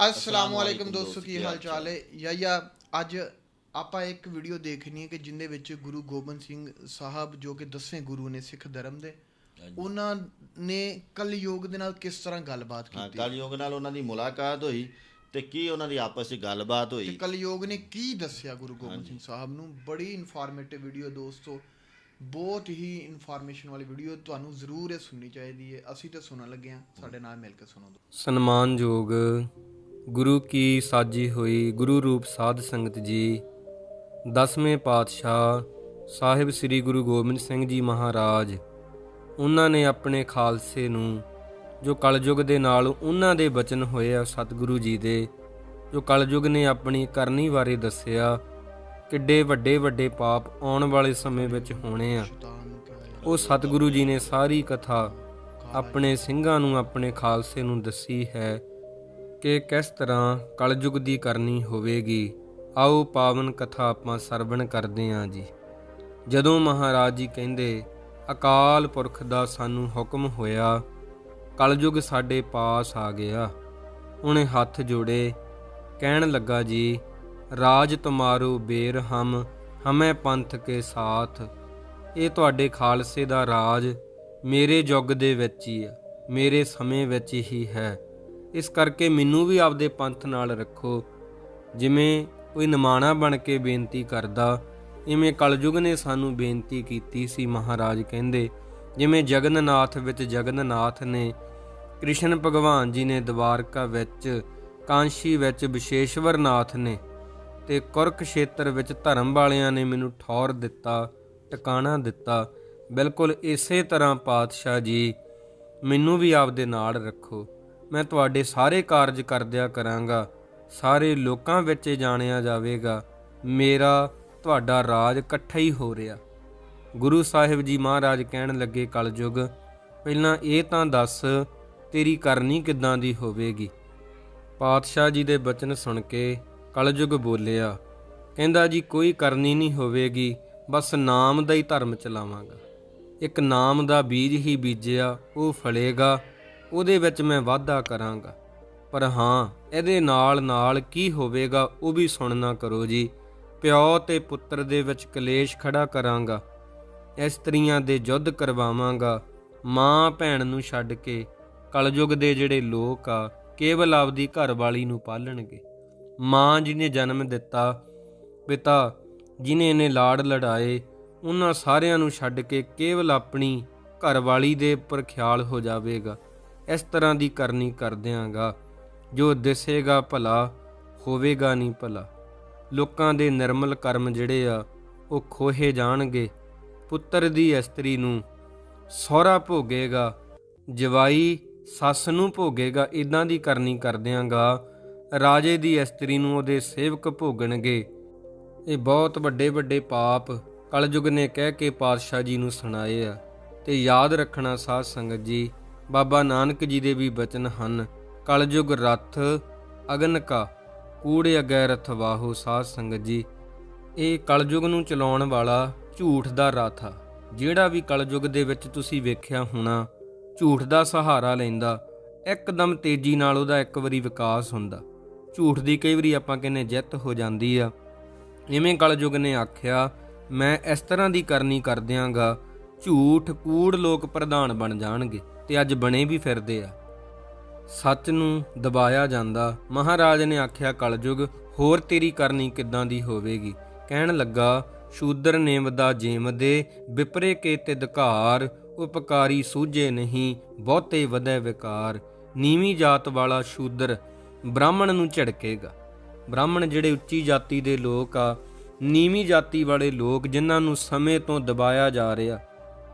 ਅਸਲਾਮ ਵਾਲੇਕਮ ਦੋਸਤੋ ਕੀ ਹਾਲ ਚਾਲ ਹੈ ਯਾਇਆ ਅੱਜ ਆਪਾਂ ਇੱਕ ਵੀਡੀਓ ਦੇਖਣੀ ਹੈ ਕਿ ਜਿੰਦੇ ਵਿੱਚ ਗੁਰੂ ਗੋਬਿੰਦ ਸਿੰਘ ਸਾਹਿਬ ਜੋ ਕਿ ਦਸਵੇਂ ਗੁਰੂ ਨੇ ਸਿੱਖ ਧਰਮ ਦੇ ਉਹਨਾਂ ਨੇ ਕਲਯੁਗ ਦੇ ਨਾਲ ਕਿਸ ਤਰ੍ਹਾਂ ਗੱਲਬਾਤ ਹਾਂ ਕੀਤੀ ਕਲਯੁਗ ਨਾਲ ਉਹਨਾਂ ਦੀ ਮੁਲਾਕਾਤ ਹੋਈ ਤੇ ਕੀ ਉਹਨਾਂ ਦੀ ਆਪਸ ਵਿੱਚ ਗੱਲਬਾਤ ਤੇ ਹੋਈ ਕਲਯੁਗ ਨੇ ਕੀ ਦੱਸਿਆ ਗੁਰੂ ਗੋਬਿੰਦ ਸਿੰਘ ਸਾਹਿਬ ਨੂੰ ਬੜੀ ਇਨਫੋਰਮੇਟਿਵ ਵੀਡੀਓ ਦੋਸਤੋ ਬਹੁਤ ਹੀ ਇਨਫੋਰਮੇਸ਼ਨ ਵਾਲੀ ਵੀਡੀਓ ਤੁਹਾਨੂੰ ਜ਼ਰੂਰ ਇਹ ਸੁਣਨੀ ਚਾਹੀਦੀ ਹੈ ਅਸੀਂ ਤੇ ਸੁਣਨ ਲੱਗੇ ਹਾਂ ਸਾਡੇ ਨਾਲ ਮਿਲ ਕੇ ਸੁਣੋ ਸਨਮਾਨਯੋਗ ਗੁਰੂ ਕੀ ਸਾਜੀ ਹੋਈ ਗੁਰੂ ਰੂਪ ਸਾਧ ਸੰਗਤ ਜੀ। ਦਸਵੇਂ ਪਾਤਸ਼ਾਹ ਸਾਹਿਬ ਸ੍ਰੀ ਗੁਰੂ ਗੋਬਿੰਦ ਸਿੰਘ ਜੀ ਮਹਾਰਾਜ, ਉਹਨਾਂ ਨੇ ਆਪਣੇ ਖਾਲਸੇ ਨੂੰ, ਜੋ ਕਲਯੁਗ ਦੇ ਨਾਲ ਉਹਨਾਂ ਦੇ ਬਚਨ ਹੋਏ ਆ ਸਤਿਗੁਰੂ ਜੀ ਦੇ, ਜੋ ਕਲਯੁਗ ਨੇ ਆਪਣੀ ਕਰਨੀ ਬਾਰੇ ਦੱਸਿਆ, ਕਿੱਡੇ ਵੱਡੇ ਵੱਡੇ ਪਾਪ ਆਉਣ ਵਾਲੇ ਸਮੇਂ ਵਿੱਚ ਹੋਣੇ ਆ। ਉਹ ਸਤਿਗੁਰੂ ਜੀ ਨੇ ਸਾਰੀ ਕਥਾ ਆਪਣੇ ਸਿੰਘਾਂ ਨੂੰ, ਆਪਣੇ ਖਾਲਸੇ ਨੂੰ ਦੱਸੀ ਹੈ। ਕਿ ਕਿਸ ਤਰ੍ਹਾਂ ਕਲਯੁਗ ਦੀ ਕਰਨੀ ਹੋਵੇਗੀ? ਆਓ ਪਾਵਨ ਕਥਾ ਆਪਾਂ ਸਰਵਣ ਕਰਦੇ ਹਾਂ ਜੀ। ਜਦੋਂ ਮਹਾਰਾਜ ਜੀ ਕਹਿੰਦੇ, ਅਕਾਲ ਪੁਰਖ ਦਾ ਸਾਨੂੰ ਹੁਕਮ ਹੋਇਆ, ਕਲਯੁਗ ਸਾਡੇ ਪਾਸ ਆ ਗਿਆ। ਉਹਨੇ ਹੱਥ ਜੋੜੇ, ਕਹਿਣ ਲੱਗਾ ਜੀ, ਰਾਜ ਤੁਮਾਰੋ ਬੇਰ ਹਮ, ਹਮੇ ਪੰਥ ਕੇ ਸਾਥ। ਇਹ ਤੁਹਾਡੇ ਖਾਲਸੇ ਦਾ ਰਾਜ ਮੇਰੇ ਯੁੱਗ ਦੇ ਵਿੱਚ ਹੀ ਆ ਮੇਰੇ ਸਮੇਂ ਵਿੱਚ ਹੀ ਹੈ। ਇਸ ਕਰਕੇ ਮੈਨੂੰ ਵੀ ਆਪਦੇ ਪੰਥ ਨਾਲ ਰੱਖੋ। ਜਿਵੇਂ ਕੋਈ ਨਿਮਾਣਾ ਬਣ ਕੇ ਬੇਨਤੀ ਕਰਦਾ, ਇਵੇਂ ਕਲਯੁਗ ਨੇ ਸਾਨੂੰ ਬੇਨਤੀ ਕੀਤੀ ਸੀ ਮਹਾਰਾਜ ਕਹਿੰਦੇ, ਜਿਵੇਂ ਜਗਨਨਾਥ ਵਿੱਚ ਜਗਨਨਾਥ ਨੇ ਕ੍ਰਿਸ਼ਨ ਭਗਵਾਨ ਜੀ ਨੇ ਦਵਾਰਕਾ ਵਿੱਚ, ਕਾਂਸ਼ੀ ਵਿੱਚ ਵਿਸ਼ੇਸ਼ਵਰਨਾਥ ਨੇ ਤੇ ਕੁਰਕਸ਼ੇਤਰ ਵਿੱਚ ਧਰਮ ਵਾਲਿਆਂ ਨੇ ਮੈਨੂੰ ਠੌਰ ਦਿੱਤਾ, ਟਿਕਾਣਾ ਦਿੱਤਾ। ਬਿਲਕੁਲ ਇਸੇ ਤਰ੍ਹਾਂ ਪਾਤਸ਼ਾਹ ਜੀ, ਮੈਨੂੰ ਵੀ ਆਪਦੇ ਨਾਲ ਰੱਖੋ। ਮੈਂ ਤੁਹਾਡੇ ਸਾਰੇ ਕਾਰਜ ਕਰਦਿਆ ਕਰਾਂਗਾ, ਸਾਰੇ ਲੋਕਾਂ ਵਿੱਚ ਜਾਣਿਆ ਜਾਵੇਗਾ, ਮੇਰਾ ਤੁਹਾਡਾ ਰਾਜ ਇਕੱਠਾ ਹੀ ਹੋ ਰਿਹਾ। ਗੁਰੂ ਸਾਹਿਬ ਜੀ ਮਹਾਰਾਜ ਕਹਿਣ ਲੱਗੇ, ਕਲਯੁਗ, ਪਹਿਲਾਂ ਇਹ ਤਾਂ ਦੱਸ, ਤੇਰੀ ਕਰਨੀ ਕਿੱਦਾਂ ਦੀ ਹੋਵੇਗੀ? ਪਾਤਸ਼ਾਹ ਜੀ ਦੇ ਬਚਨ ਸੁਣ ਕੇ ਕਲਯੁਗ ਬੋਲਿਆ, ਕਹਿੰਦਾ ਜੀ, ਕੋਈ ਕਰਨੀ ਨਹੀਂ ਹੋਵੇਗੀ, ਬਸ ਨਾਮ ਦਾ ਹੀ ਧਰਮ ਚਲਾਵਾਂਗਾ। ਇੱਕ ਨਾਮ ਦਾ ਬੀਜ ਹੀ ਬੀਜਿਆ, ਉਹ ਫਲੇਗਾ ਉਹਦੇ ਵਿੱਚ ਮੈਂ ਵਾਧਾ ਕਰਾਂਗਾ। ਪਰ ਹਾਂ, ਇਹਦੇ ਨਾਲ ਨਾਲ ਕੀ ਹੋਵੇਗਾ ਉਹ ਵੀ ਸੁਣਨਾ ਕਰੋ ਜੀ। ਪਿਓ ਤੇ ਪੁੱਤਰ ਦੇ ਵਿੱਚ ਕਲੇਸ਼ ਖੜਾ ਕਰਾਂਗਾ। ਇਸਤਰੀਆਂ ਦੇ ਯੁੱਧ ਕਰਵਾਵਾਂਗਾ। ਮਾਂ ਭੈਣ ਨੂੰ ਛੱਡ ਕੇ ਕਲਯੁਗ ਦੇ ਜਿਹੜੇ ਲੋਕ ਆ, ਕੇਵਲ ਆਪਦੀ ਘਰਵਾਲੀ ਨੂੰ ਪਾਲਣਗੇ। ਮਾਂ ਜਿਹਨੇ ਜਨਮ ਦਿੱਤਾ, ਪਿਤਾ ਜਿਨੇ ਇਹਨੇ ਲਾੜ ਲੜਾਏ, ਉਹਨਾਂ ਸਾਰਿਆਂ ਨੂੰ ਛੱਡ ਕੇ ਕੇਵਲ ਆਪਣੀ ਘਰਵਾਲੀ ਦੇ ਉੱਪਰ ਖਿਆਲ ਹੋ ਜਾਵੇਗਾ। ਇਸ ਤਰ੍ਹਾਂ ਦੀ ਕਰਨੀ ਕਰਦਿਆਂਗਾ। ਜੋ ਦਿਸੇਗਾ ਭਲਾ, ਹੋਵੇਗਾ ਨਹੀਂ ਭਲਾ। ਲੋਕਾਂ ਦੇ ਨਿਰਮਲ ਕਰਮ ਜਿਹੜੇ ਆ, ਉਹ ਖੋਹੇ ਜਾਣਗੇ। ਪੁੱਤਰ ਦੀ ਇਸਤਰੀ ਨੂੰ ਸਹੁਰਾ ਭੋਗੇਗਾ, ਜਵਾਈ ਸੱਸ ਨੂੰ ਭੋਗੇਗਾ, ਇਦਾਂ ਦੀ ਕਰਨੀ ਕਰਦਿਆਂਗਾ। ਰਾਜੇ ਦੀ ਇਸਤਰੀ ਨੂੰ ਉਹਦੇ ਸੇਵਕ ਭੋਗਣਗੇ। ਇਹ ਬਹੁਤ ਵੱਡੇ ਵੱਡੇ ਪਾਪ ਕਲਯੁਗ ਨੇ ਕਹਿ ਕੇ ਪਾਤਸ਼ਾਹ ਜੀ ਨੂੰ ਸੁਣਾਏ ਆ। ਤੇ ਯਾਦ ਰੱਖਣਾ ਸਾਧ ਸੰਗਤ ਜੀ ਬਾਬਾ ਨਾਨਕ ਜੀ ਦੇ ਵੀ ਬਚਨ ਹਨ ਕਲਯੁਗ ਰਥ ਅਗਨ ਕਾ, ਕੂੜੇ ਅਗੈ ਰਥ ਵਾਹੋ ਸਾਧ ਸੰਗਤ ਜੀ। ਇਹ ਕਲਯੁਗ ਨੂੰ ਚਲਾਉਣ ਵਾਲਾ ਝੂਠ ਦਾ ਰਥ ਆ। ਜਿਹੜਾ ਵੀ ਕਲਯੁਗ ਦੇ ਵਿੱਚ ਤੁਸੀਂ ਵੇਖਿਆ ਹੋਣਾ, ਝੂਠ ਦਾ ਸਹਾਰਾ ਲੈਂਦਾ, ਇੱਕਦਮ ਤੇਜ਼ੀ ਨਾਲ ਉਹਦਾ ਇੱਕ ਵਾਰੀ ਵਿਕਾਸ ਹੁੰਦਾ। ਝੂਠ ਦੀ ਕਈ ਵਾਰੀ ਆਪਾਂ ਕਹਿੰਨੇ ਜਿੱਤ ਹੋ ਜਾਂਦੀ ਆ। ਇਵੇਂ ਕਲਯੁਗ ਨੇ ਆਖਿਆ, ਮੈਂ ਇਸ ਤਰ੍ਹਾਂ ਦੀ ਕਰਨੀ ਕਰ ਦਿਆਂਗਾ, ਝੂਠ ਕੂੜ ਲੋਕ ਪ੍ਰਧਾਨ ਬਣ ਜਾਣਗੇ। ਤੇ ਅੱਜ ਬਣੇ ਵੀ ਫਿਰਦੇ ਆ। ਸੱਚ ਨੂੰ ਦਬਾਇਆ ਜਾਂਦਾ। ਮਹਾਰਾਜ ਨੇ ਆਖਿਆ, ਕਲਯੁਗ, ਹੋਰ ਤੇਰੀ ਕਰਨੀ ਕਿੱਦਾਂ ਦੀ ਹੋਵੇਗੀ? ਕਹਿਣ ਲੱਗਾ, ਸ਼ੂਦਰ ਨੇਮ ਦਾ ਜੇਮ ਦੇ ਵਿਪਰੇ ਕੇ ਤੇ ਤਿਦਕਾਰ ਉਪਕਾਰੀ ਸੂਝੇ ਨਹੀਂ, ਬਹੁਤੇ ਵਧੈ ਵਿਕਾਰ। ਨੀਵੀਂ ਜਾਤ ਵਾਲਾ ਸ਼ੂਦਰ ਬ੍ਰਾਹਮਣ ਨੂੰ ਝੜਕੇਗਾ। ਬ੍ਰਾਹਮਣ ਜਿਹੜੇ ਉੱਚੀ ਜਾਤੀ ਦੇ ਲੋਕ ਆ, ਨੀਵੀਂ ਜਾਤੀ ਵਾਲੇ ਲੋਕ ਜਿਨ੍ਹਾਂ ਨੂੰ ਸਮੇਂ ਤੋਂ ਦਬਾਇਆ ਜਾ ਰਿਹਾ।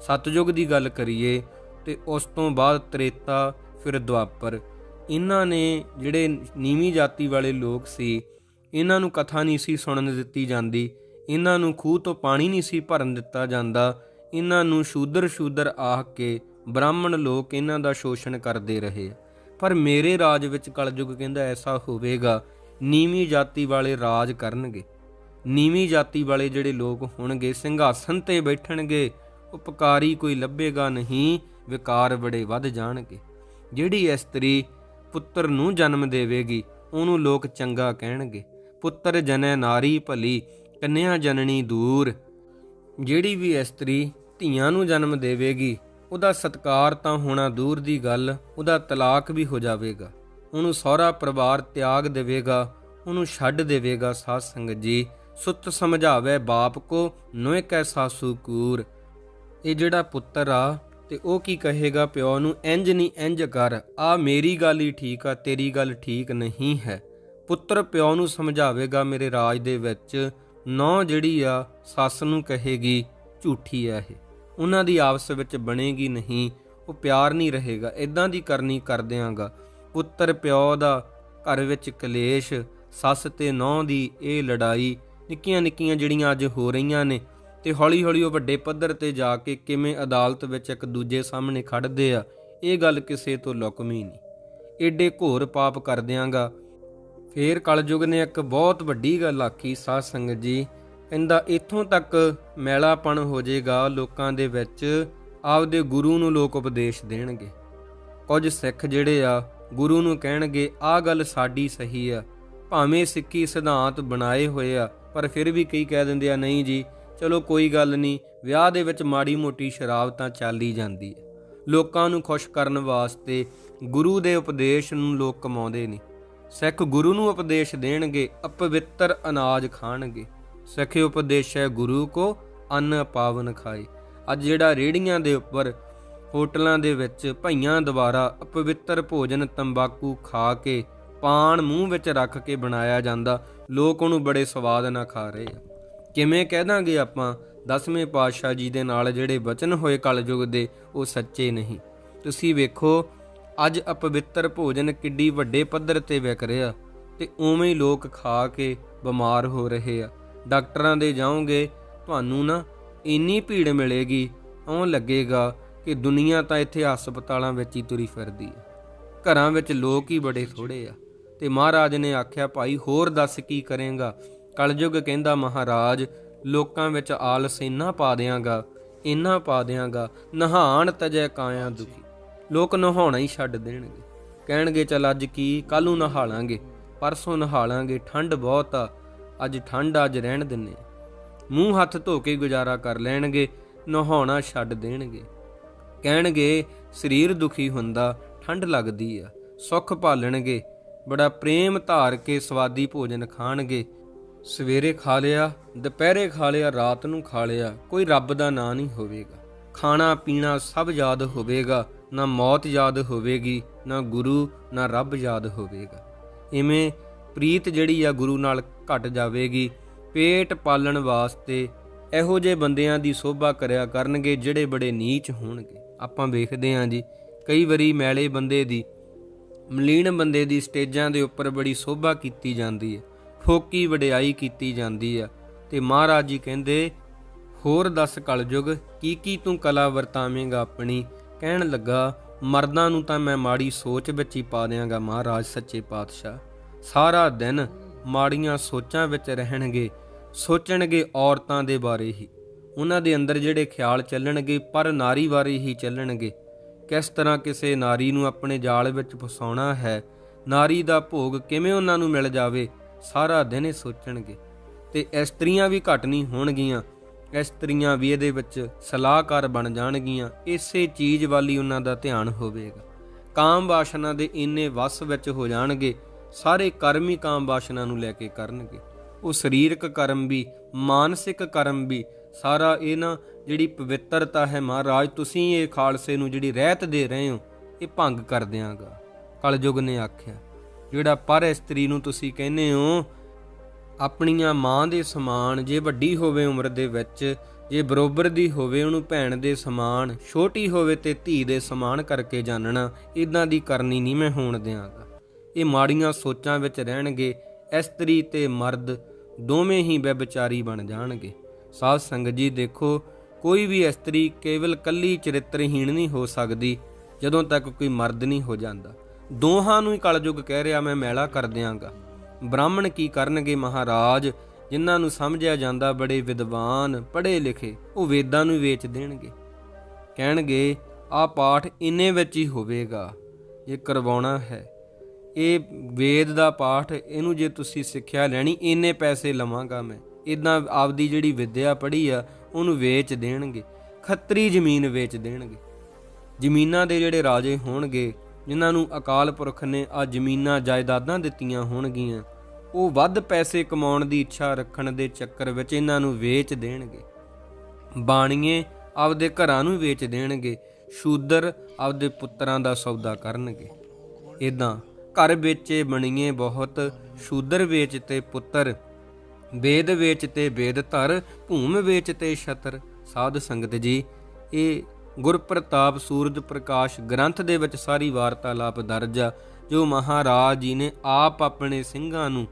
ਸਤਜੁਗ ਦੀ ਗੱਲ ਕਰੀਏ ਤੇ ਉਸ ਤੋਂ ਬਾਅਦ ਤ੍ਰੇਤਾ ਫਿਰ ਦੁਆਪਰ। ਇਹਨਾਂ ਨੇ ਜਿਹੜੇ ਨੀਵੀਂ ਜਾਤੀ ਵਾਲੇ ਲੋਕ ਸੀ, ਇਹਨਾਂ ਨੂੰ ਕਥਾ ਨਹੀਂ ਸੀ ਸੁਣਨ ਦਿੱਤੀ ਜਾਂਦੀ, ਇਹਨਾਂ ਨੂੰ ਖੂਹ ਤੋਂ ਪਾਣੀ ਨਹੀਂ ਸੀ ਭਰਨ ਦਿੱਤਾ ਜਾਂਦਾ, ਇਹਨਾਂ ਨੂੰ ਸ਼ੂਦਰ ਸ਼ੂਦਰ ਆਖ ਕੇ ਬ੍ਰਾਹਮਣ ਲੋਕ ਇਹਨਾਂ ਦਾ ਸ਼ੋਸ਼ਣ ਕਰਦੇ ਰਹੇ। ਪਰ ਮੇਰੇ ਰਾਜ ਵਿੱਚ ਕਲਯੁਗ ਕਹਿੰਦਾ ਐਸਾ ਹੋਵੇਗਾ, ਨੀਵੀਂ ਜਾਤੀ ਵਾਲੇ ਰਾਜ ਕਰਨਗੇ। ਨੀਵੀਂ ਜਾਤੀ ਵਾਲੇ ਜਿਹੜੇ ਲੋਕ ਹੋਣਗੇ, ਸਿੰਘਾਸਨ ਤੇ ਬੈਠਣਗੇ, ਉਪਕਾਰੀ ਕੋਈ ਲੱਭੇਗਾ ਨਹੀਂ ਵਿਕਾਰ ਬੜੇ ਵੱਧ ਜਾਣਗੇ। ਜਿਹੜੀ ਇਸਤਰੀ ਪੁੱਤਰ ਨੂੰ ਜਨਮ ਦੇਵੇਗੀ, ਉਹਨੂੰ ਲੋਕ ਚੰਗਾ ਕਹਿਣਗੇ। ਪੁੱਤਰ ਜਨੈ ਨਾਰੀ ਭਲੀ, ਕੰਨਿਆ ਜਨਣੀ ਦੂਰ। ਜਿਹੜੀ ਵੀ ਇਸਤਰੀ ਧੀਆਂ ਨੂੰ ਜਨਮ ਦੇਵੇਗੀ, ਉਹਦਾ ਸਤਕਾਰ ਤਾਂ ਹੋਣਾ ਦੂਰ ਦੀ ਗੱਲ, ਉਹਦਾ ਤਲਾਕ ਵੀ ਹੋ ਜਾਵੇਗਾ। ਉਹਨੂੰ ਸਹੁਰਾ ਪਰਿਵਾਰ ਤਿਆਗ ਦੇਵੇਗਾ, ਉਹਨੂੰ ਛੱਡ ਦੇਵੇਗਾ ਸਾਧ ਸੰਗਤ ਜੀ। ਸੁੱਤ ਸਮਝਾਵੇ ਬਾਪ ਕੋ ਨੋਇ ਕੈ ਸਾਸੂ ਕੂਰ। ਇਹ ਜਿਹੜਾ ਪੁੱਤਰ ਆ ਤੇ ਉਹ ਕੀ ਕਹੇਗਾ, ਪਿਓ ਨੂੰ ਇੰਜ ਨਹੀਂ ਇੰਜ ਕਰ, ਆ ਮੇਰੀ ਗੱਲ ਹੀ ਠੀਕ ਆ, ਤੇਰੀ ਗੱਲ ਠੀਕ ਨਹੀਂ ਹੈ। ਪੁੱਤਰ ਪਿਓ ਨੂੰ ਸਮਝਾਵੇਗਾ ਮੇਰੇ ਰਾਜ ਦੇ ਵਿੱਚ, ਨੌ ਜਿਹੜੀ ਆ, ਸੱਸ ਨੂੰ ਕਹੇਗੀ, ਝੂਠੀ ਆ ਇਹ। ਉਹਨਾਂ ਦੀ ਆਪਸ ਵਿੱਚ ਬਣੇਗੀ ਨਹੀਂ, ਉਹ ਪਿਆਰ ਨਹੀਂ ਰਹੇਗਾ ਇਦਾਂ ਦੀ ਕਰਨੀ ਕਰ ਦਿਆਂਗਾ। ਪੁੱਤਰ ਪਿਓ ਦਾ ਘਰ ਵਿੱਚ ਕਲੇਸ਼, ਸੱਸ ਤੇ ਨੌ ਦੀ ਇਹ ਲੜਾਈ ਨਿੱਕੀਆਂ ਨਿੱਕੀਆਂ ਜਿਹੜੀਆਂ ਅੱਜ ਹੋ ਰਹੀਆਂ ਨੇ ਤੇ ਹੌਲੀ ਹੌਲੀ ਉਹ ਵੱਡੇ ਪੱਧਰ ਤੇ ਜਾ ਕੇ ਕਿਵੇਂ ਅਦਾਲਤ ਵਿੱਚ ਇੱਕ ਦੂਜੇ ਸਾਹਮਣੇ ਖੜਦੇ ਆ, ਇਹ ਗੱਲ ਕਿਸੇ ਤੋਂ ਲੁਕਮੀ ਨਹੀਂ। ਏਡੇ ਘੋਰ ਪਾਪ ਕਰ ਦਿਆਂਗਾ ਫੇਰ ਕਲਯੁਗ ਨੇ ਇੱਕ ਬਹੁਤ ਵੱਡੀ ਗੱਲ ਆਖੀ, ਸਾਧ ਸੰਗਤ ਜੀ ਕਹਿੰਦਾ ਇੱਥੋਂ ਤੱਕ ਮੈਲਾਪਣ ਹੋ ਜਾਏਗਾ ਲੋਕਾਂ ਦੇ ਵਿੱਚ ਆਪਦੇ ਗੁਰੂ ਨੂੰ ਲੋਕ ਉਪਦੇਸ਼ ਦੇਣਗੇ। ਕੁਝ ਸਿੱਖ ਜਿਹੜੇ ਆ, ਗੁਰੂ ਨੂੰ ਕਹਿਣਗੇ, ਆਹ ਗੱਲ ਸਾਡੀ ਸਹੀ ਆ, ਭਾਵੇਂ ਸਿੱਖੀ ਸਿਧਾਂਤ ਬਣਾਏ ਹੋਏ ਆ, ਪਰ ਫਿਰ ਵੀ ਕਈ ਕਹਿ ਦਿੰਦੇ ਆ, ਨਹੀਂ ਜੀ ਚਲੋ ਕੋਈ ਗੱਲ ਨਹੀਂ, ਵਿਆਹ ਦੇ ਵਿੱਚ ਮਾੜੀ ਮੋਟੀ ਸ਼ਰਾਬ ਤਾਂ ਚੱਲ ਹੀ ਜਾਂਦੀ ਹੈ। ਲੋਕਾਂ ਨੂੰ ਖੁਸ਼ ਕਰਨ ਵਾਸਤੇ ਗੁਰੂ ਦੇ ਉਪਦੇਸ਼ ਨੂੰ ਲੋਕ ਕਮਾਉਂਦੇ ਨਹੀਂ ਸਿੱਖ ਗੁਰੂ ਨੂੰ ਉਪਦੇਸ਼ ਦੇਣਗੇ, ਅਪਵਿੱਤਰ ਅਨਾਜ ਖਾਣਗੇ। ਸਿੱਖ ਉਪਦੇਸ਼ ਹੈ ਗੁਰੂ ਕੋ ਅੰਨ ਪਾਵਨ ਖਾਏ। ਅੱਜ ਜਿਹੜਾ ਰੇੜੀਆਂ ਦੇ ਉੱਪਰ, ਹੋਟਲਾਂ ਦੇ ਵਿੱਚ ਭਈਆਂ ਦੁਆਰਾ ਅਪਵਿੱਤਰ ਭੋਜਨ ਤੰਬਾਕੂ ਖਾ ਕੇ ਪਾਣ ਮੂੰਹ ਵਿੱਚ ਰੱਖ ਕੇ ਬਣਾਇਆ ਜਾਂਦਾ, ਲੋਕ ਉਹਨੂੰ ਬੜੇ ਸਵਾਦ ਨਾਲ ਖਾ ਰਹੇ ਆ। ਕਿਵੇਂ ਕਹਿ ਦਾਂਗੇ ਆਪਾਂ? ਦਸਵੇਂ ਪਾਤਸ਼ਾਹ ਜੀ ਦੇ ਨਾਲ ਜਿਹੜੇ ਬਚਨ ਹੋਏ ਕਲਯੁਗ ਦੇ, ਉਹ ਸੱਚੇ ਨਹੀਂ। ਤੁਸੀਂ ਵੇਖੋ, ਅੱਜ ਅਪਵਿੱਤਰ ਭੋਜਨ ਕਿੱਡੀ ਵੱਡੇ ਪੱਧਰ ਤੇ ਵਿਕ ਰਿਹਾ ਤੇ ਉਵੇਂ ਹੀ ਲੋਕ ਖਾ ਕੇ ਬਿਮਾਰ ਹੋ ਰਹੇ ਆ। ਡਾਕਟਰਾਂ ਦੇ ਜਾਓਗੇ, ਤੁਹਾਨੂੰ ਨਾ ਇੰਨੀ ਭੀੜ ਮਿਲੇਗੀ ਔਂ ਲੱਗੇਗਾ ਕਿ ਦੁਨੀਆ ਤਾਂ ਇੱਥੇ ਹਸਪਤਾਲਾਂ ਵਿੱਚ ਹੀ ਤੁਰੀ ਫਿਰਦੀ ਹੈ। ਘਰਾਂ ਵਿੱਚ ਲੋਕ ਹੀ ਬੜੇ ਥੋੜੇ ਆ। ਤੇ ਮਹਾਰਾਜ ਨੇ ਆਖਿਆ, ਭਾਈ, ਹੋਰ ਦੱਸ ਕੀ ਕਰੇਗਾ? ਕਲਯੁਗ ਕਹਿੰਦਾ ਮਹਾਰਾਜ, ਲੋਕਾਂ ਵਿੱਚ ਆਲਸ ਇੰਨਾ ਪਾ ਦਿਆਂਗਾ, ਇੰਨਾ ਪਾ ਦਿਆਂਗਾ ਨਹਾਣ ਤਜੈ ਕਾਇਆ ਦੁਖੀ। ਲੋਕ ਨਹਾਉਣਾ ਹੀ ਛੱਡ ਦੇਣਗੇ। ਕਹਿਣਗੇ, ਚਲ ਅੱਜ ਕੀ ਕੱਲ ਨੂੰ ਨਹਾ ਲਾਂਗੇ ਪਰਸੋਂ ਨਹਾਲਾਂਗੇ ਠੰਡ ਬਹੁਤ ਆ, ਅੱਜ ਠੰਡ ਅੱਜ ਰਹਿਣ ਦਿੰਨੇ ਮੂੰਹ ਹੱਥ ਧੋ ਕੇ ਗੁਜ਼ਾਰਾ ਕਰ ਲੈਣਗੇ, ਨਹਾਉਣਾ ਛੱਡ ਦੇਣਗੇ। ਕਹਿਣਗੇ, ਸਰੀਰ ਦੁਖੀ ਹੁੰਦਾ ਠੰਡ ਲੱਗਦੀ ਆ, ਸੁੱਖ ਭਾਲਣਗੇ, ਬੜਾ ਪ੍ਰੇਮ ਧਾਰ ਕੇ ਸਵਾਦੀ ਭੋਜਨ ਖਾਣਗੇ ਸਵੇਰੇ ਖਾ ਲਿਆ, ਦੁਪਹਿਰੇ ਖਾ ਲਿਆ, ਰਾਤ ਨੂੰ ਖਾ ਲਿਆ, ਕੋਈ ਰੱਬ ਦਾ ਨਾਂ ਨਹੀਂ ਹੋਵੇਗਾ। ਖਾਣਾ ਪੀਣਾ ਸਭ ਯਾਦ ਹੋਵੇਗਾ, ਨਾ ਮੌਤ ਯਾਦ ਹੋਵੇਗੀ, ਨਾ ਗੁਰੂ, ਨਾ ਰੱਬ ਯਾਦ ਹੋਵੇਗਾ। ਇਵੇਂ ਪ੍ਰੀਤ ਜਿਹੜੀ ਆ ਗੁਰੂ ਨਾਲ ਘਟ ਜਾਵੇਗੀ, ਪੇਟ ਪਾਲਣ ਵਾਸਤੇ ਇਹੋ ਜਿਹੇ ਬੰਦਿਆਂ ਦੀ ਸੋਭਾ ਕਰਿਆ ਕਰਨਗੇ ਜਿਹੜੇ ਬੜੇ ਨੀਚ ਹੋਣਗੇ। ਆਪਾਂ ਵੇਖਦੇ ਆਂ ਜੀ, ਕਈ ਵਾਰੀ ਮੈਲੇ ਬੰਦੇ ਦੀ, ਮਲੀਨ ਬੰਦੇ ਦੀ ਸਟੇਜਾਂ ਦੇ ਉੱਪਰ ਬੜੀ ਸੋਭਾ ਕੀਤੀ ਜਾਂਦੀ ਹੈ। ਫੋਕੀ ਵਡਿਆਈ ਕੀਤੀ ਜਾਂਦੀ ਆ। ਤੇ ਮਹਾਰਾਜ ਜੀ ਕਹਿੰਦੇ, ਹੋਰ ਦੱਸ ਕਲਯੁਗ, ਕੀ ਕੀ ਤੂੰ ਕਲਾ ਵਰਤਾਵੇਂਗਾ ਆਪਣੀ? ਕਹਿਣ ਲੱਗਾ, ਮਰਦਾਂ ਨੂੰ ਤਾਂ ਮੈਂ ਮਾੜੀ ਸੋਚ ਵਿੱਚ ਹੀ ਪਾ ਦਿਆਂਗਾ ਮਹਾਰਾਜ ਸੱਚੇ ਪਾਤਸ਼ਾਹ। ਸਾਰਾ ਦਿਨ ਮਾੜੀਆਂ ਸੋਚਾਂ ਵਿੱਚ ਰਹਿਣਗੇ, ਸੋਚਣਗੇ ਔਰਤਾਂ ਦੇ ਬਾਰੇ ਹੀ। ਉਹਨਾਂ ਦੇ ਅੰਦਰ ਜਿਹੜੇ ਖਿਆਲ ਚੱਲਣਗੇ, ਪਰ ਨਾਰੀ ਬਾਰੇ ਹੀ ਚੱਲਣਗੇ। ਕਿਸ ਤਰ੍ਹਾਂ ਕਿਸੇ ਨਾਰੀ ਨੂੰ ਆਪਣੇ ਜਾਲ ਵਿੱਚ ਫਸਾਉਣਾ ਹੈ? ਨਾਰੀ ਦਾ ਭੋਗ ਕਿਵੇਂ ਉਹਨਾਂ ਨੂੰ ਮਿਲ ਜਾਵੇ? ਸਾਰਾ ਦਿਨ ਇਹ ਸੋਚਣਗੇ। ਤੇ ਇਸਤਰੀਆਂ ਵੀ ਘਟ ਨਹੀਂ ਹੋਣਗੀਆਂ। ਇਸਤਰੀਆਂ ਵੀ ਇਹਦੇ ਵਿੱਚ ਸਲਾਹਕਾਰ ਬਣ ਜਾਣਗੀਆਂ। ਇਸੇ ਚੀਜ਼ ਵਾਲੀ ਉਹਨਾਂ ਦਾ ਧਿਆਨ ਹੋਵੇਗਾ। ਕਾਮ ਵਾਸ਼ਨਾ ਦੇ ਇੰਨੇ ਵਸ ਵਿੱਚ ਹੋ ਜਾਣਗੇ, ਸਾਰੇ ਕਰਮ ਹੀ ਕਾਮ ਵਾਸ਼ਨਾ ਨੂੰ ਲੈ ਕੇ ਕਰਨਗੇ। ਉਹ ਸਰੀਰਕ ਕਰਮ ਵੀ, ਮਾਨਸਿਕ ਕਰਮ ਵੀ, ਸਾਰਾ ਇਹ ਨਾ ਜਿਹੜੀ ਪਵਿੱਤਰਤਾ ਹੈ ਮਹਾਰਾਜ, ਤੁਸੀਂ ਇਹ ਖਾਲਸੇ ਨੂੰ ਜਿਹੜੀ ਰਹਿਤ ਦੇ ਰਹੇ ਹੋ, ਇਹ ਭੰਗ ਕਰ ਦਿਆਂਗਾ। ਕਲਯੁਗ ਨੇ ਆਖਿਆ ਜਿਹੜਾ ਪਰ ਇਸਤਰੀ ਨੂੰ ਤੁਸੀਂ ਕਹਿੰਦੇ ਹੋ, ਆਪਣੀਆਂ ਮਾਂ ਦੇ ਸਮਾਨ ਜੇ ਵੱਡੀ ਹੋਵੇ ਉਮਰ ਦੇ ਵਿੱਚ, ਜੇ ਬਰੋਬਰ ਦੀ ਹੋਵੇ ਉਹਨੂੰ ਭੈਣ ਦੇ ਸਮਾਨ, ਛੋਟੀ ਹੋਵੇ ਤੇ ਧੀ ਦੇ ਸਮਾਨ ਕਰਕੇ ਜਾਣਨਾ ਇਦਾਂ ਦੀ ਕਰਨੀ ਨਹੀਂ ਮੈਂ ਹੋਣ ਦਿਆਂਗਾ। ਇਹ ਮਾੜੀਆਂ ਸੋਚਾਂ ਵਿੱਚ ਰਹਿਣਗੇ, ਇਸਤਰੀ ਤੇ ਮਰਦ ਦੋਵੇਂ ਹੀ ਬੇਬਚਾਰੀ ਬਣ ਜਾਣਗੇ। ਸਾਧ ਸੰਗਤ ਜੀ, ਦੇਖੋ, ਕੋਈ ਵੀ ਇਸਤਰੀ ਕੇਵਲ ਕੱਲੀ ਚਰਿੱਤਰਹੀਣ ਨਹੀਂ ਹੋ ਸਕਦੀ, ਜਦੋਂ ਤੱਕ ਕੋਈ ਮਰਦ ਨਹੀਂ ਹੋ ਜਾਂਦਾ। ਦੋਹਾਂ ਨੂੰ ਹੀ ਕਲਯੁਗ ਕਹਿ ਰਿਹਾ ਮੈਂ ਮੈਲਾ ਕਰ ਦਿਆਂਗਾ। ਬ੍ਰਾਹਮਣ ਕੀ ਕਰਨਗੇ ਮਹਾਰਾਜ? ਜਿਨ੍ਹਾਂ ਨੂੰ ਸਮਝਿਆ ਜਾਂਦਾ ਬੜੇ ਵਿਦਵਾਨ, ਪੜ੍ਹੇ ਲਿਖੇ, ਉਹ ਵੇਦਾਂ ਨੂੰ ਵੇਚ ਦੇਣਗੇ। ਕਹਿਣਗੇ ਆਹ ਪਾਠ ਇੰਨੇ ਵਿੱਚ ਹੀ ਹੋਵੇਗਾ, ਇਹ ਕਰਵਾਉਣਾ ਹੈ। ਇਹ ਵੇਦ ਦਾ ਪਾਠ, ਇਹਨੂੰ ਜੇ ਤੁਸੀਂ ਸਿੱਖਿਆ ਲੈਣੀ, ਇੰਨੇ ਪੈਸੇ ਲਵਾਂਗਾ ਮੈਂ। ਇਦਾਂ ਆਪਦੀ ਜਿਹੜੀ ਵਿਦਿਆ ਪੜ੍ਹੀ ਆ, ਉਹਨੂੰ ਵੇਚ ਦੇਣਗੇ। ਖੱਤਰੀ ਜ਼ਮੀਨ ਵੇਚ ਦੇਣਗੇ। ਜ਼ਮੀਨਾਂ ਦੇ ਜਿਹੜੇ ਰਾਜੇ ਹੋਣਗੇ ਜਿਨ੍ਹਾਂ ਨੂੰ ਅਕਾਲ ਪੁਰਖ ਨੇ ਆ ਜ਼ਮੀਨਾਂ ਜਾਇਦਾਦਾਂ ਦਿੱਤੀਆਂ ਹੋਣਗੀਆਂ, ਉਹ ਵੱਧ ਪੈਸੇ ਕਮਾਉਣ ਦੀ ਇੱਛਾ ਰੱਖਣ ਦੇ ਚੱਕਰ ਵਿੱਚ ਇਹਨਾਂ ਨੂੰ ਵੇਚ ਦੇਣਗੇ। ਬਾਣੀਏ ਆਪਦੇ ਘਰਾਂ ਨੂੰ ਵੇਚ ਦੇਣਗੇ, ਸ਼ੂਦਰ ਆਪਦੇ ਪੁੱਤਰਾਂ ਦਾ ਸੌਦਾ ਕਰਨਗੇ। ਇਦਾਂ ਘਰ ਵੇਚੇ ਬਣੀਏ ਬਹੁਤ, ਸ਼ੂਦਰ ਵੇਚ ਤੇ ਪੁੱਤਰ, ਵੇਦ ਵੇਚ ਤੇ ਵੇਦ ਧਰ, ਭੂਮ ਵੇਚ ਤੇ ਛਤਰ। ਸਾਧ ਸੰਗਤ ਜੀ, ਇਹ ਗੁਰਪ੍ਰਤਾਪ ਸੂਰਜ ਪ੍ਰਕਾਸ਼ ਗ੍ਰੰਥ ਦੇ ਵਿੱਚ ਸਾਰੀ ਵਾਰਤਾਲਾਪ ਦਰਜ ਆ, ਜੋ ਮਹਾਰਾਜ ਜੀ ਨੇ ਆਪ ਆਪਣੇ ਸਿੰਘਾਂ ਨੂੰ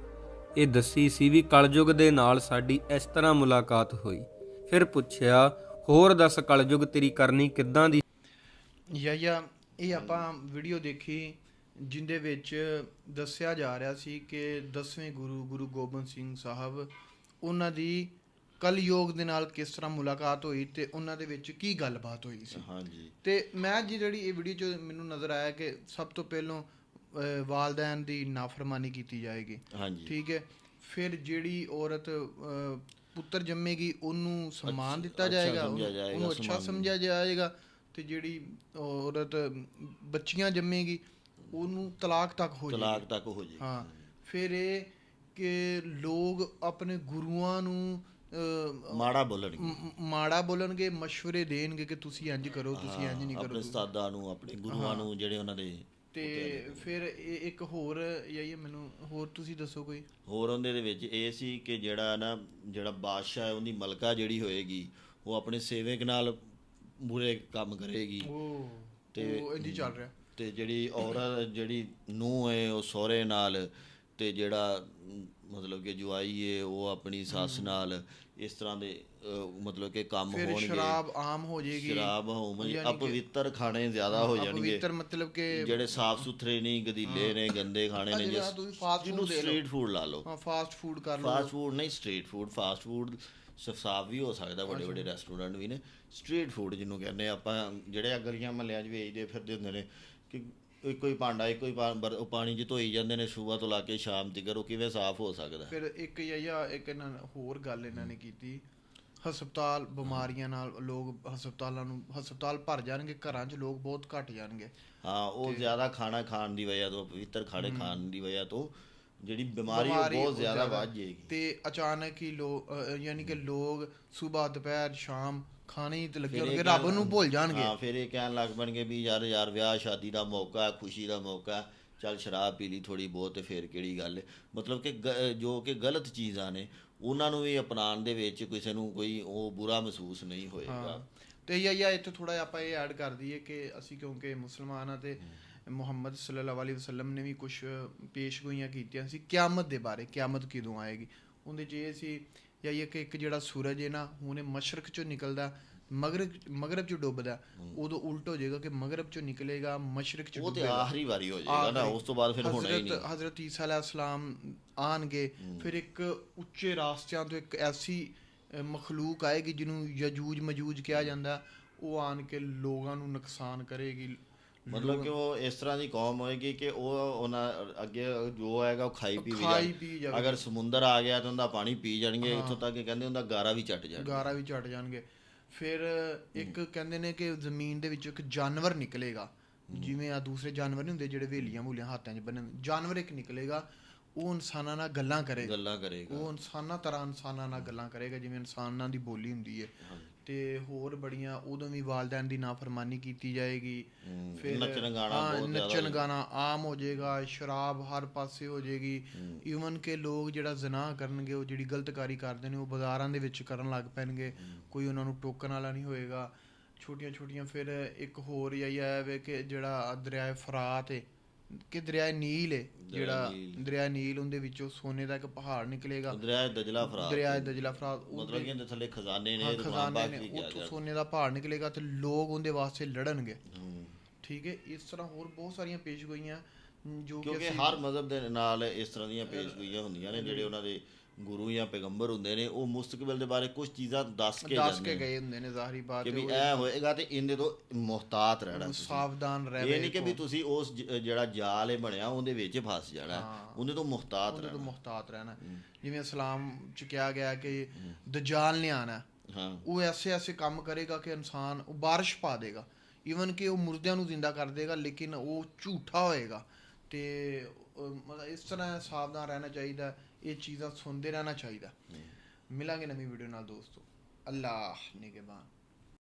ਇਹ ਦੱਸੀ ਸੀ ਵੀ ਕਲਯੁਗ ਦੇ ਨਾਲ ਸਾਡੀ ਇਸ ਤਰ੍ਹਾਂ ਮੁਲਾਕਾਤ ਹੋਈ। ਫਿਰ ਪੁੱਛਿਆ, ਹੋਰ ਦੱਸ ਕਲਯੁਗ ਤੇਰੀ ਕਰਨੀ ਕਿੱਦਾਂ ਦੀ? ਯਾ ਯਾ, ਇਹ ਆਪਾਂ ਵੀਡੀਓ ਦੇਖੀ ਜਿੰਦੇ ਵਿੱਚ ਦੱਸਿਆ ਜਾ ਰਿਹਾ ਸੀ ਕਿ 10ਵੇਂ ਗੁਰੂ ਗੁਰੂ ਗੋਬਿੰਦ ਸਿੰਘ ਸਾਹਿਬ ਉਹਨਾਂ ਦੀ ਕਲਯੋਗ ਦੇ ਨਾਲ ਕਿਸ ਤਰ੍ਹਾਂ ਮੁਲਾਕਾਤ ਹੋਈ ਤੇ ਉਹਨਾਂ ਦੇ ਵਿੱਚ ਕੀ ਗੱਲਬਾਤ ਹੋਈ ਸੀ? ਹਾਂਜੀ। ਤੇ ਮੈਂ ਜੀ ਜਿਹੜੀ ਇਹ ਵੀਡੀਓ ਚ ਮੈਨੂੰ ਨਜ਼ਰ ਆਇਆ ਕਿ ਸਭ ਤੋਂ ਪਹਿਲਾਂ ਅਹ, ਵਾਲਦੈਨ ਦੀ ਨਾਫਰਮਾਨੀ ਕੀਤੀ ਜਾਏਗੀ। ਹਾਂਜੀ। ਠੀਕ ਹੈ? ਫਿਰ ਜਿਹੜੀ ਔਰਤ ਅਹ, ਪੁੱਤਰ ਜੰਮੇਗੀ ਉਹਨੂੰ ਸਨਮਾਨ ਦਿੱਤਾ ਅੱਛਾ ਜਾਏਗਾ ਸਮਝਿਆ ਉਹਨੂੰ ਜਾਏਗਾ, ਉਹਨੂੰ ਅੱਛਾ ਸਨਮਾਨ। ਸਮਝਿਆ ਜਾਏਗਾ ਤੇ ਜਿਹੜੀ ਔਰਤ ਬੱਚੀਆਂ ਜੰਮੇਗੀ ਉਹਨੂੰ ਤਲਾਕ ਤੱਕ ਹੋ ਜਾਏਗੀ। ਤਲਾਕ ਤੱਕ ਹੋ ਜੇ ਹਾਂ। ਫਿਰ ਇਹ ਕਿ ਲੋਕ ਆਪਣੇ ਗੁਰੂਆਂ ਨੂੰ ਮਾੜਾ ਬੋਲਣਗੇ। ਮਾੜਾ ਬੋਲਣਗੇ مشਵਰੇ ਦੇਣਗੇ ਕਿ ਤੁਸੀਂ ਇੰਜ ਕਰੋ ਤੁਸੀਂ ਇੰਜ ਨਹੀਂ ਕਰੋ ਆਪਣੇ ਉਸਤਾਦਾਂ ਨੂੰ ਆਪਣੇ ਗੁਰੂਆਂ ਨੂੰ ਜਿਹੜੇ ਉਹਨਾਂ ਦੇ ਤੇ ਫਿਰ ਇੱਕ ਹੋਰ ਯਾਈ ਮੈਨੂੰ ਹੋਰ ਤੁਸੀਂ ਦੱਸੋ ਕੋਈ? ਹੋਰ ਉਹਦੇ ਦੇ ਵਿੱਚ ਇਹ ਸੀ ਕਿ ਜਿਹੜਾ ਨਾ ਜਿਹੜਾ ਬਾਦਸ਼ਾਹ ਹੈ ਉਹਦੀ ਮਲਕਾ ਜਿਹੜੀ ਹੋਏਗੀ ਉਹ ਆਪਣੇ ਸੇਵਕ ਨਾਲ ਬੁਰੇ ਕੰਮ ਕਰੇਗੀ। ਉਹ ਤੇ- ਉਹ ਇੰਜ ਚੱਲ ਰਿਹਾ। ਤੇ ਜਿਹੜੀ ਔਰਤ ਜਿਹੜੀ ਨੂੰਹ ਹੈ ਉਹ ਸਹੁਰੇ ਨਾਲ ਤੇ ਜਿਹੜਾ ਮਤਲਬ ਕਿ ਜਵਾਈ ਹੈ ਉਹ ਆਪਣੀ ਸੱਸ ਨਾਲ ਇਸ ਤਰ੍ਹਾਂ ਦੇ ਮਤਲਬ ਕਿ ਕੰਮ ਫਿਰ ਹੋਣਗੇ। ਸ਼ਰਾਬ ਆਮ ਹੋ ਜਾਏਗੀ। ਸ਼ਰਾਬ ਕਿ- ਅਪਵਿੱਤਰ ਖਾਣੇ ਜ਼ਿਆਦਾ ਹੋ ਜਾਣਗੇ। ਪਵਿੱਤਰ ਮਤਲਬ ਕਿ ਜਿਹੜੇ ਸਾਫ਼ ਸੁਥਰੇ ਨਹੀਂ ਗਦੀਲੇ ਨੇ ਗੰਦੇ ਖਾਣੇ ਨੇ fast ਜਿਹਨੂੰ। ਸਟਰੀਟ ਫੂਡ ਲਾ ਲਓ। ਹਾਂ ਫਾਸਟ ਫੂਡ ਕਰ ਲਓ। ਫਾਸਟ ਫੂਡ ਨਹੀਂ ਸਟਰੀਟ ਫੂਡ ਫਾਸਟ ਫੂਡ ਸਾਫ਼ ਵੀ ਹੋ ਸਕਦਾ ਵੱਡੇ ਵੱਡੇ ਰੈਸਟੋਰੈਂਟ ਵੀ ਨੇ। ਸਟਰੀਟ ਫੂਡ ਜਿਹਨੂੰ ਕਹਿੰਦੇ ਆਪਾਂ ਜਿਹੜੇ ਗਲੀਆਂ ਮਹੱਲਿਆਂ 'ਚ ਵੇਚਦੇ ਫਿਰਦੇ ਹੁੰਦੇ ਨੇ ਕਿ ਇੱਕੋ ਹੀ ਭਾਂਡਾ ਇੱਕੋ ਹੀ ਪਾ- ਬਰ- ਉਹ ਪਾਣੀ 'ਚ ਧੋਈ ਜਾਂਦੇ ਨੇ ਸਵੇਰ ਤੋਂ ਲਾ ਕੇ ਸ਼ਾਮ ਤੱਕ ਉਹ ਕਿਵੇਂ ਸਾਫ਼ ਹੋ ਸਕਦਾ? ਫਿਰ ਇੱਕ ਯਾ ਇੱਕ ਇਹਨਾਂ ਨੇ ਹੋਰ ਗੱਲ ਇਹਨਾਂ ਨੇ ਕੀਤੀ। ਹਸਪਤਾਲ ਬਿਮਾਰੀਆਂ ਨਾਲ ਲੋਕ ਹਸਪਤਾਲਾਂ ਨੂੰ ਹਸਪਤਾਲ ਭਰ ਜਾਣਗੇ ਘਰਾਂ 'ਚ ਲੋਕ ਬਹੁਤ ਘਟ ਜਾਣਗੇ। ਹਾਂ ਉਹ ਜ਼ਿਆਦਾ ਖਾਣਾ ਖਾਣ ਦੀ ਵਜ੍ਹਾ ਤੋਂ ਪਵਿੱਤਰ ਖਾਣੇ ਖਾਣ ਦੀ ਵਜ੍ਹਾ ਤੋਂ ਜਿਹੜੀ ਬਿਮਾਰੀ ਉਹ ਬਹੁਤ ਜ਼ਿਆਦਾ ਵੱਧ ਜਾਏਗੀ। ਤੇ ਅਚਾਨਕ ਹੀ ਲੋਕ ਯਾਨੀ ਕਿ ਲੋਕ ਸਵੇਰ ਦੁਪਹਿਰ ਸ਼ਾਮ ਖਾਣੇ ਹੀ ਤੇ ਲੱਗੇ ਫਿਰ ਇਹ ਹੋਣਗੇ ਰੱਬ ਕਹਿਣ- ਨੂੰ ਭੁੱਲ ਜਾਣਗੇ। ਹਾਂ ਫਿਰ ਇਹ ਕਹਿਣ ਲੱਗ ਪਣਗੇ ਵੀ ਯਾਰ ਯਾਰ ਵਿਆਹ ਸ਼ਾਦੀ ਦਾ ਮੌਕਾ ਹੈ, ਖੁਸ਼ੀ ਦਾ ਮੌਕਾ ਹੈ, ਚੱਲ ਸ਼ਰਾਬ ਪੀ ਲਈ ਥੋੜੀ ਬਹੁਤ ਤੇ ਫਿਰ ਕਿਹੜੀ ਗੱਲ ਹੈ? ਮਤਲਬ ਕਿ ਗ- ਜੋ ਕਿ ਗਲਤ ਚੀਜ਼ਾਂ ਨੇ ਉਹਨਾਂ ਨੂੰ ਵੀ ਅਪਣਾਉਣ ਦੇ ਵਿੱਚ ਕਿਸੇ ਨੂੰ ਕੋਈ ਉਹ ਬੁਰਾ ਮਹਿਸੂਸ ਨਹੀਂ ਹੋਏਗਾ। ਤੇ ਯਾ ਯਾ ਇੱਥੇ ਥੋੜਾ ਆਪਾਂ ਇਹ ਐਡ ਕਰ ਦਈਏ ਕਿ ਅਸੀਂ ਕਿਉਂਕਿ ਮੁਸਲਮਾਨ ਆ ਤੇ ਮੁਹੰਮਦ ਸੱਲੱਲਾਹੁ ਅਲੈਹਿ ਵਸੱਲਮ ਨੇ ਵੀ ਕੁਝ ਪੇਸ਼ਗੋਈਆਂ ਕੀਤੀਆਂ ਸੀ ਕਿਆਮਤ ਦੇ ਬਾਰੇ ਕਿਆਮਤ ਕਦੋਂ ਆਏਗੀ? ਉਹਦੇ 'ਚ ਇਹ ਸੀ ਯਾ ਇਹ ਕਿ ਇੱਕ ਜਿਹੜਾ ਸੂਰਜ ਹੈ ਨਾ ਹੁਣੇ ਮਸ਼ਰਕ ਚੋਂ ਨਿਕਲਦਾ ਮਗਰਬ ਮਗਰਬ ਚ ਡੁੱਬਦਾ ਉਦੋਂ ਉਲਟ ਹੋ ਜਾਏਗਾ ਕਿ ਮਗਰਬ ਚੋਂ ਨਿਕਲੇਗਾ ਮਸ਼ਰਕ ਚ ਉਹ ਤੇ ਆਖਰੀ ਵਾਰੀ ਹੋ ਜਾਏਗਾ ਨਾ। ਉਸ ਤੋਂ ਬਾਅਦ ਫਿਰ ਹੋਣਾ ਹੀ ਨਹੀਂ। ਹਜ਼ਰਤ ਹਜ਼ਰਤ ਈਸਾ ਅਲੈਹਿਸ ਸਲਾਮ ਆਣਗੇ ਫਿਰ ਇੱਕ ਉੱਚੇ ਰਾਸਤਿਆਂ ਤੋਂ ਇੱਕ ਐਸੀ ਮਖਲੂਕ ਆਏਗੀ ਜਿਹਨੂੰ ਯਜੂਜ ਮਜੂਜ ਕਿਹਾ ਜਾਂਦਾ ਉਹ ਆਣ ਕੇ ਲੋਕਾਂ ਨੂੰ ਨੁਕਸਾਨ ਕਰੇਗੀ। ਮਤਲਬ ਕਿ ਉਹ ਇਸ ਤਰ੍ਹਾਂ ਦੀ ਕੌਮ ਹੋਏਗੀ ਕਿ ਉਹ ਉਹਨਾਂ ਅੱਗੇ ਜੋ ਆਏਗਾ ਉਹ ਖਾਈ ਪੀ ਵੀ ਜਾਣ। ਅਗਰ ਸਮੁੰਦਰ ਆ ਗਿਆ ਤਾਂ ਉਹਦਾ ਪਾਣੀ ਪੀ ਜਾਣਗੇ ਇੱਥੋਂ ਤੱਕ ਕਿ ਕਹਿੰਦੇ ਉਹਦਾ ਗਾਰਾ ਵੀ ਚੱਟ ਜਾਣਾ ਗਾਰਾ ਵੀ ਛੱਡ ਜਾਣਗੇ। ਫਿਰ ਇੱਕ ਕਹਿੰਦੇ ਨੇ ਕਿ ਜ਼ਮੀਨ ਦੇ ਵਿੱਚੋਂ ਇੱਕ ਜਾਨਵਰ ਨਿਕਲੇਗਾ। ਜਿਵੇਂ ਆ ਦੂਸਰੇ ਜਾਨਵਰ ਨਹੀਂ ਹੁੰਦੇ ਜਿਹੜੇ ਵੇਲੀਆਂ ਵੂਲੀਆਂ ਹੱਥਾਂ 'ਚ ਬੰਨੇ ਹੁੰਦੇ। ਜਾਨਵਰ ਇੱਕ ਨਿਕਲੇਗਾ ਉਹ ਇਨਸਾਨਾਂ ਨਾਲ ਗੱਲਾਂ ਕਰੇਗਾ। ਗੱਲਾਂ ਕਰੇਗਾ। ਉਹ ਇਨਸਾਨਾਂ ਤਰ੍ਹਾਂ ਇਨਸਾਨਾਂ ਨਾਲ ਗੱਲਾਂ ਕਰੇਗਾ ਜਿਵੇਂ ਇਨਸਾਨਾਂ ਦੀ ਬੋਲੀ ਹੁੰਦੀ ਹੈ। ਤੇ ਹੋਰ ਬੜੀਆਂ ਉਦੋਂ ਵੀ ਵਾਲਦੈਨ ਦੀ ਨਾਫਰਮਾਨੀ ਕੀਤੀ ਜਾਏਗੀ। ਫਿਰ ਨੱਚਣ ਗਾਣਾ ਹਾਂ, ਬਹੁਤ ਜ਼ਿਆਦਾ ਨੱਚਣ ਗਾਣਾ ਆਮ ਹੋ ਜਾਏਗਾ ਸ਼ਰਾਬ ਹਰ ਪਾਸੇ ਹੋ ਜਾਏਗੀ। ਈਵਨ ਕਿ ਲੋਕ ਜਿਹੜਾ ਜ਼ਨਾ ਕਰਨਗੇ ਉਹ ਜਿਹੜੀ ਗਲਤਕਾਰੀ ਕਰਦੇ ਨੇ ਉਹ ਬਾਜ਼ਾਰਾਂ ਦੇ ਵਿੱਚ ਕਰਨ ਲੱਗ ਪੈਣਗੇ। ਕੋਈ ਉਹਨਾਂ ਨੂੰ ਟੋਕਣ ਵਾਲਾ ਨਹੀਂ ਹੋਏਗਾ। ਛੋਟੀਆਂ ਛੋਟੀਆਂ ਫਿਰ ਇੱਕ ਹੋਰ ਇਹ ਹੈ ਵੇ ਕਿ ਜਿਹੜਾ ਦਰਿਆ ਫਰਾਤ ਹੈ ਕਿ ਦਰਿਆ ਨੀਲ ਹੈ ਜਿਹੜਾ ਦਰਿਆ ਨੀਲ ਉਹਦੇ ਵਿੱਚੋਂ ਸੋਨੇ ਦਾ ਇੱਕ ਪਹਾੜ ਨਿਕਲੇਗਾ। ਦਰਿਆ ਦਜਲਾ ਫਰਾਤ। ਦਰਿਆ ਦਜਲਾ ਫਰਾਤ ਮਤਲਬ ਕਿ ਇਹਦੇ ਥੱਲੇ ਖਜ਼ਾਨੇ ਨੇ ਖਜ਼ਾਨੇ ਨੇ ਉੱਥੋਂ ਸੋਨੇ ਦਾ ਪਹਾੜ ਨਿਕਲੇਗਾ ਤੇ ਲੋਕ ਉਹਦੇ ਵਾਸਤੇ ਲੜਨਗੇ। ਠੀਕ ਹੈ ਇਸ ਤਰ੍ਹਾਂ ਹੋਰ ਬਹੁਤ ਸਾਰੀਆਂ ਪੇਸ਼ਗੋਈਆਂ ਜੋ ਕਿ ਕਿਉਂਕਿ ਹਰ ਮਜ਼ਹਬ ਦੇ ਨਾਲ ਇਸ ਤਰ੍ਹਾਂ ਦੀਆਂ ਪੇਸ਼ਗੋਈਆਂ ਹੁੰਦੀਆਂ ਨੇ ਜਿਹੜੇ ਉਹਨਾਂ ਦੇ ਗੁਰੂ ਜਾਂ ਪੈਗੰਬਰ ਹੁੰਦੇ ਨੇ ਉਹ ਮੁਸਤਕਬਲ ਦੇ ਬਾਰੇ ਕੁਝ ਚੀਜ਼ਾਂ ਦੱਸ ਕੇ ਦੱਸ ਕੇ ਗਏ ਹੁੰਦੇ ਨੇ ਜ਼ਾਹਰੀ ਬਾਤ ਕਿ ਹੈ ਵੀ ਇਹ ਹੋਏਗਾ ਤੇ ਇਹਦੇ ਤੋਂ ਮੁਹਤਾਤ ਰਹਿਣਾ ਤੁਸੀਂ। ਸਾਵਧਾਨ ਇਹ ਰਹੇ ਨਹੀਂ ਕਿ ਵੀ ਤੁਸੀਂ ਉਸ ਜਿਹੜਾ ਜਾਲ ਇਹ ਬਣਿਆ ਉਹਦੇ ਵਿੱਚ ਫਸ ਜਾਣਾ। ਹੈ। ਉਹਦੇ ਤੋਂ ਮੁਹਤਾਤ ਉਹਦੇ ਤੋਂ ਰਹਿਣਾ। ਮੁਹਤਾਤ ਰਹਿਣਾ। ਜਿਵੇਂ ਇਸਲਾਮ ਚ ਕਿਹਾ ਗਿਆ ਕਿ ਦਜਾਲ ਨੇ ਆਣਾ। ਹਾਂ। ਉਹ ਐਸੇ ਐਸੇ ਕੰਮ ਕਰੇਗਾ ਕਿ ਇਨਸਾਨ ਉਹ ਬਾਰਿਸ਼ ਪਾ ਦੇਗਾ। ਈਵਨ ਕਿ ਉਹ ਮੁਰਦਿਆਂ ਨੂੰ ਜ਼ਿੰਦਾ ਕਰ ਦੇਗਾ ਲੇਕਿਨ ਉਹ ਝੂਠਾ ਹੋਏਗਾ। ਤੇ ਮਤਲਬ ਇਸ ਤਰ੍ਹਾਂ ਸਾਵਧਾਨ ਰਹਿਣਾ ਚਾਹੀਦਾ। ਇਹ ਚੀਜ਼ਾਂ ਸੁਣਦੇ ਰਹਿਣਾ ਚਾਹੀਦਾ। ਮਿਲਾਂਗੇ ਨਵੀਂ ਵੀਡੀਓ ਨਾਲ ਦੋਸਤੋ। ਅੱਲਾਹ ਨਿਗਹਿਬਾਨ।